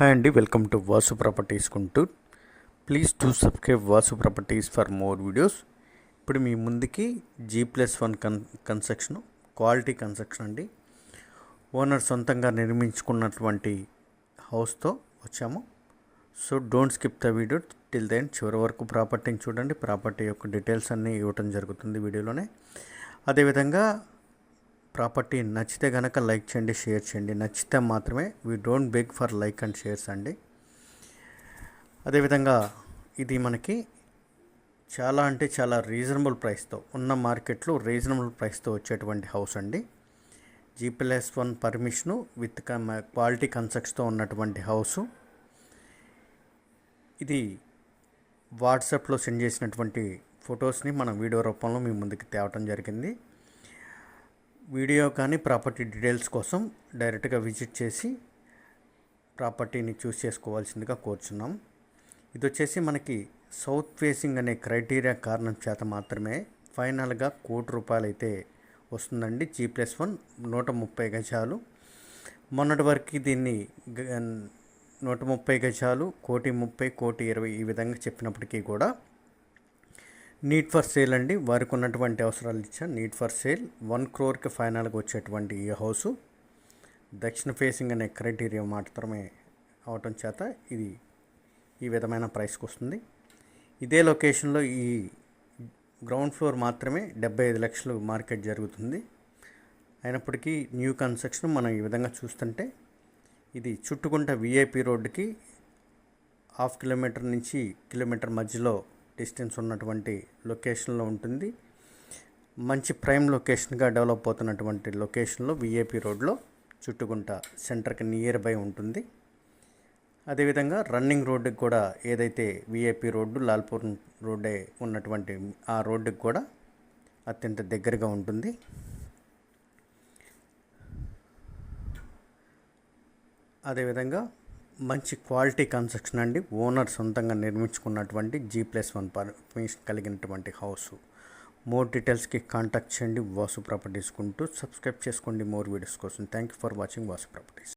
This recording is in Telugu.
హాయ్ అండి welcome to Vasu properties Guntur. Please to subscribe Vasu properties for more videos. ఇప్పుడు మీ ముందుకి G plus one con construction quality construction అండి. ఓనర్ సొంతంగా నిర్మించుకున్నటువంటి హౌస్తో వచ్చాము. So don't skip the video till then చివరి వరకు ప్రాపర్టీని చూడండి. ప్రాపర్టీ యొక్క డీటెయిల్స్ అన్నీ ఇవ్వటం జరుగుతుంది వీడియోలోనే. అదేవిధంగా ప్రాపర్టీ నచ్చితే కనుక లైక్ చేయండి షేర్ చేయండి. నచ్చితే మాత్రమే we don't beg for like and shares అండి. అదేవిధంగా ఇది మనకి చాలా అంటే చాలా రీజనబుల్ ప్రైస్తో ఉన్న మార్కెట్లో రీజనబుల్ ప్రైస్తో వచ్చేటువంటి హౌస్ అండి. GPS one permission with quality కన్సెప్ట్స్తో ఉన్నటువంటి హౌసు. ఇది వాట్సాప్లో సెండ్ చేసినటువంటి ఫొటోస్ని మనం వీడియో రూపంలో మీ ముందుకు తేవటం జరిగింది. వీడియో కానీ ప్రాపర్టీ డీటెయిల్స్ కోసం డైరెక్ట్గా విజిట్ చేసి ప్రాపర్టీని చూస్ చేసుకోవాల్సిందిగా కోరుచున్నాం. ఇది వచ్చేసి మనకి సౌత్ ఫేసింగ్ అనే క్రైటీరియా కారణం చేత మాత్రమే ఫైనల్గా కోటి రూపాయలు అయితే వస్తుందండి. జీ ప్లస్ వన్ నూట ముప్పై గజాలు. మొన్నటి వరకు దీన్ని నూట ముప్పై గజాలు కోటి ముప్పై కోటి ఇరవై ఈ విధంగా చెప్పినప్పటికీ కూడా నీట్ ఫర్ సేల్ అండి. వారికి ఉన్నటువంటి అవసరాలు ఇచ్చా నీట్ ఫర్ సేల్ వన్ క్రోర్కి ఫైనల్గా వచ్చేటువంటి ఈ హౌసు దక్షిణ ఫేసింగ్ అనే క్రైటీరియా మాత్రమే అవటం చేత ఇది ఈ విధమైన ప్రైస్కి వస్తుంది. ఇదే లొకేషన్లో ఈ గ్రౌండ్ ఫ్లోర్ మాత్రమే డెబ్బై ఐదు లక్షలు మార్కెట్ జరుగుతుంది. అయినప్పటికీ న్యూ కన్స్ట్రక్షన్ మనం ఈ విధంగా చూస్తుంటే ఇది చుట్టుకుంట విఐపి రోడ్డుకి హాఫ్ కిలోమీటర్ నుంచి కిలోమీటర్ మధ్యలో డిస్టెన్స్ ఉన్నటువంటి లొకేషన్లో ఉంటుంది. మంచి ప్రైమ్ లొకేషన్గా డెవలప్ అవుతున్నటువంటి లొకేషన్లో విఏపి రోడ్లో చుట్టుకుంట సెంటర్కి నియర్ బై ఉంటుంది. అదేవిధంగా రన్నింగ్ రోడ్డుకి కూడా ఏదైతే విఐపి రోడ్డు లాల్పూర్ రోడ్డే ఉన్నటువంటి ఆ రోడ్డుకి కూడా అత్యంత దగ్గరగా ఉంటుంది. అదేవిధంగా మంచి క్వాలిటీ కన్స్ట్రక్షన్ అండి. ఓనర్ సొంతంగా నిర్మించుకున్నటువంటి జీ ప్లస్ వన్ పర్మిషన్ కలిగినటువంటి హౌస్ మోర్ డీటెయిల్స్కి కాంటాక్ట్ చేయండి. వాసు ప్రాపర్టీస్ కుంటూ సబ్స్క్రైబ్ చేసుకోండి. మోర్ వీడియోస్ కోసం. Thank you for watching Vasu properties